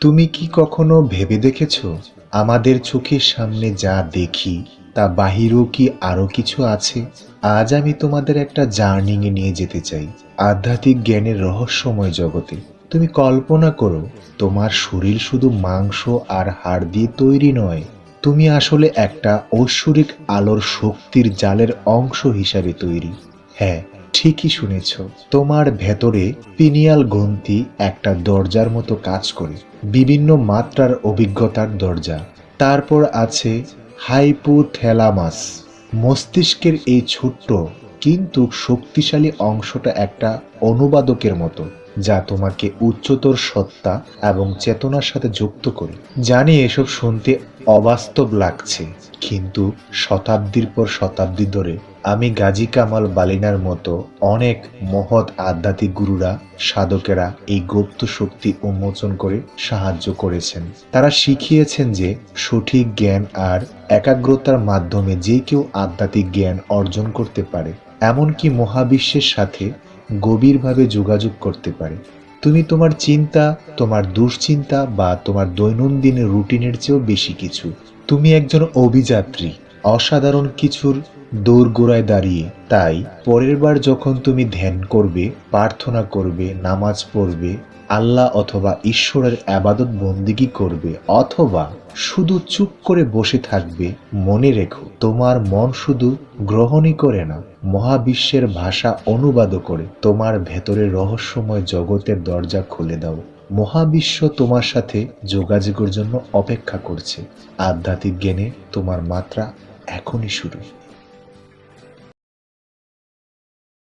তুমি কি কখনো ভেবে দেখেছ, আমাদের চোখের সামনে যা দেখি, তা বাহিরেও কি আরও কিছু আছে? আজ আমি তোমাদের একটা জার্নিং এ নিয়ে যেতে চাই, আধ্যাত্মিক জ্ঞানের রহস্যময় জগতে। তুমি কল্পনা করো, তোমার শরীর শুধু মাংস আর হাড় দিয়ে তৈরি নয়, তুমি আসলে একটা ঐশ্বরিক আলোর শক্তির জালের অংশ হিসাবে তৈরি। হ্যাঁ ঠিকই শুনেছ, তোমার ভেতরে পিনিয়াল গ্রন্থি একটা দরজার মতো কাজ করে, বিভিন্ন মাত্রার অভিজ্ঞতার দরজা। তারপর আছে হাইপোথ্যালামাস। মস্তিষ্কের এই ছোট্ট কিন্তু শক্তিশালী অংশটা একটা অনুবাদকের মতো, যা তোমাকে উচ্চতর সত্তা এবং চেতনার সাথে যুক্ত করে। জানি এসব শুনতে অবাস্তব লাগছে, কিন্তু শতাব্দীর পর শতাব্দী ধরে আমি গাজী কামাল বালিনার মতো অনেক মহৎ আধ্যাত্মিক গুরুরা, সাধকেরা এই গুপ্ত শক্তি উন্মোচন করে সাহায্য করেছেন। তারা শিখিয়েছেন যে সঠিক জ্ঞান আর একাগ্রতার মাধ্যমে যে কেউ আধ্যাত্মিক জ্ঞান অর্জন করতে পারে, এমনকি মহাবিশ্বের সাথে গভীরভাবে যোগাযোগ করতে পারে। তুমি তোমার চিন্তা, তোমার দুশ্চিন্তা বা তোমার দৈনন্দিন রুটিনের চেয়েও বেশি কিছু। তুমি একজন অভিযাত্রী, অসাধারণ কিছুর দোরগোড়ায় দাঁড়িয়ে। তাই পরের বার যখন তুমি ধ্যান করবে, প্রার্থনা করবে, নামাজ পড়বে, আল্লাহ অথবা ঈশ্বরের আবাদত বন্দিগি করবে, অথবা শুধু চুপ করে বসে থাকবে, মনে রেখো, তোমার মন শুধু গ্রহণই করে না, মহাবিশ্বের ভাষা অনুবাদও করে। তোমার ভেতরে রহস্যময় জগতের দরজা খুলে দাও। মহাবিশ্ব তোমার সাথে যোগাযোগের জন্য অপেক্ষা করছে। আধ্যাত্মিক জ্ঞানে তোমার মাত্রা এখনই শুরু।